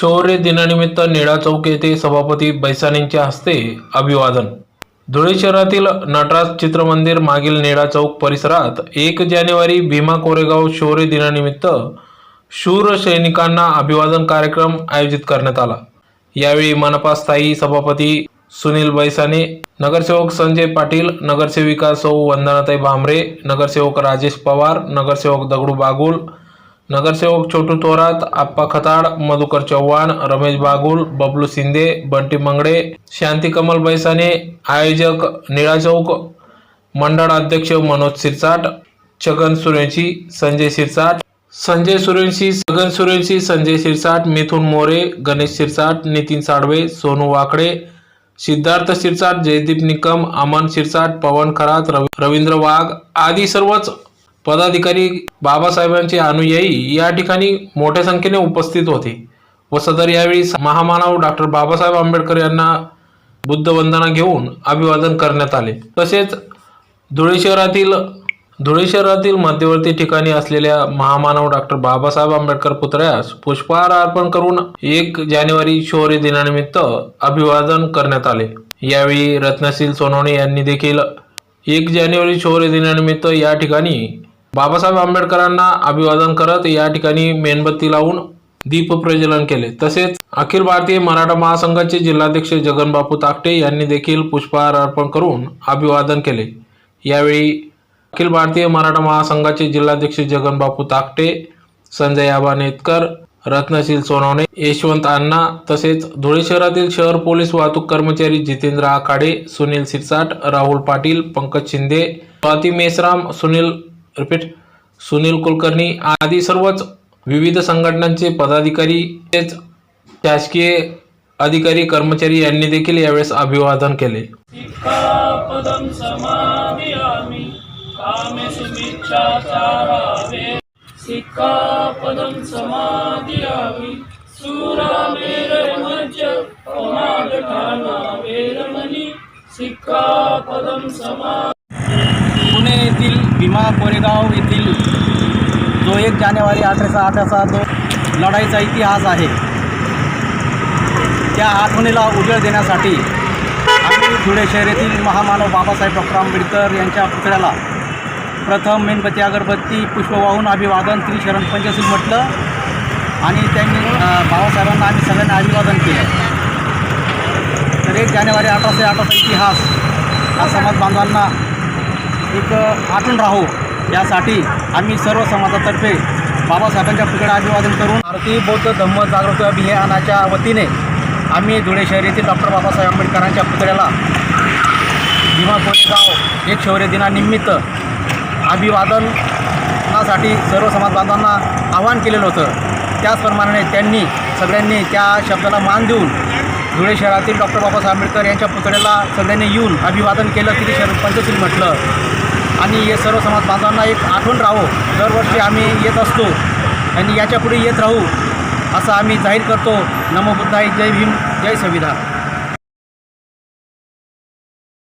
शौर्य दिनानिमित्त निळा चौक येथे सभापती बैसाणेंच्या हस्ते अभिवादन. धुळे शहरातील नटराज चित्रमंदिर मागील निळा चौक परिसरात एक जानेवारी भीमा कोरेगाव शौर्य दिनानिमित्त शूर सैनिकांना अभिवादन कार्यक्रम आयोजित करण्यात आला. यावेळी मनपा स्थायी सभापती सुनील बैसाने नगरसेवक संजय पाटील नगरसेविका सौ वंदनाताई भामरे नगरसेवक राजेश पवार नगरसेवक दगडू बागुल नगरसेवक छोटू थोरात आप्पा खताड मधुकर चव्हाण रमेश बागुल बबलू शिंदे बंटी मंगडे शांती कमल बैसाने आयोजक निळा चौक मंडळ अध्यक्ष मनोज सिरसाट छगन सुरेशी संजय सिरसाट संजय सुरेंशी छगन सुरेंशी संजय सिरसाट मिथुन मोरे गणेश सिरसाट नितीन साडवे सोनू वाकडे सिद्धार्थ शिरसाट जयदीप निकम अमन शिरसाट पवन खरात रवी- रवींद्र वाघ आदी सर्वच पदाधिकारी बाबासाहेबांचे अनुयायी या ठिकाणी मोठ्या संख्येने उपस्थित होते व सदर यावेळी महामानव डॉक्टर बाबासाहेब आंबेडकर यांना बुद्ध वंदना घेऊन अभिवादन करण्यात आले. तसेच धुळे शहरातील धुळे शहरातील मध्यवर्ती ठिकाणी असलेल्या महामानव डॉक्टर बाबासाहेब आंबेडकर पुतळ्यास पुष्पहार अर्पण करून एक जानेवारी शौर्य दिनानिमित्त अभिवादन करण्यात आले. यावेळी रत्नशील सोनवणे यांनी देखील एक जानेवारी शौर्य दिनानिमित्त या ठिकाणी बाबासाहेब आंबेडकरांना अभिवादन करत या ठिकाणी मेणबत्ती लावून दीप प्रज्वलन केले. तसेच अखिल भारतीय मराठा महासंघाचे जिल्हाध्यक्ष जगनबापू ताकटे यांनी देखील पुष्पहार अर्पण करून अभिवादन केले. यावेळी अखिल भारतीय मराठा महासंघाचे जिल्हाध्यक्ष जगनबापू ताकटे संजय आबा नेतकर रत्नशील सोनवणे यशवंत अण्णा तसेच धुळे शहरातील शहर पोलीस वाहतूक कर्मचारी जितेंद्र आखाडे सुनील सिरसाट राहुल पाटील पंकज शिंदे स्वाती मेसराम सुनील रिपीट. सुनील कुलकर्णी आदी सर्वच विविध संघटनांचे पदाधिकारी तसेच शासकीय अधिकारी कर्मचारी यांनी देखील यावेळेस अभिवादन केले. सिक्का पदम समा पुणे येथील भीमा कोरेगाव येथील जो एक जानेवारी अठराशे अठराचा जो लढाईचा इतिहास आहे. त्या आठवणीला उजळ देण्यासाठी आम्ही धुळे शहर येथील महामानव बाबासाहेब डॉक्टर आंबेडकर यांच्या पुतळ्याला प्रथम मेणबत्ती अगरबत्ती पुष्प वाहून अभिवादन त्रिशरण पंचशील म्हटलं आणि त्यांनी बाबासाहेबांना आम्ही सगळ्यांना अभिवादन केलं. तर एक जानेवारी अठराशे आठचा इतिहास हा समाज बांधवांना एक आठवण राहू. यासाठी आम्ही सर्व समाजातर्फे बाबासाहेबांच्या पुतळ्याला अभिवादन करून भारतीय बौद्ध धम्म जागृती अभियानाच्या वतीने आम्ही धुळे शहर येथील डॉक्टर बाबासाहेब आंबेडकरांच्या पुतळ्याला भीमा कोरेगाव एक शौर्य दिनानिमित्त अभिवादनासाठी सर्व समाज बांधवांना आवाहन केलेलं होतं. त्याचप्रमाणे त्यांनी सगळ्यांनी त्या शब्दाला मान देऊन धुळे शहरातील डॉक्टर बाबासाहेब आंबेडकर यांच्या पुतळ्याला सगळ्यांनी येऊन अभिवादन केलं किती शहर पंचशील म्हटलं. आणि हे सर्व समाज बांधवांना एक आठवण राहो दरवर्षी आम्ही येत असतो आणि याच्यापुढे येत राहू असं आम्ही जाहीर करतो. नमो बुद्धाय जय भीम जय संविधान.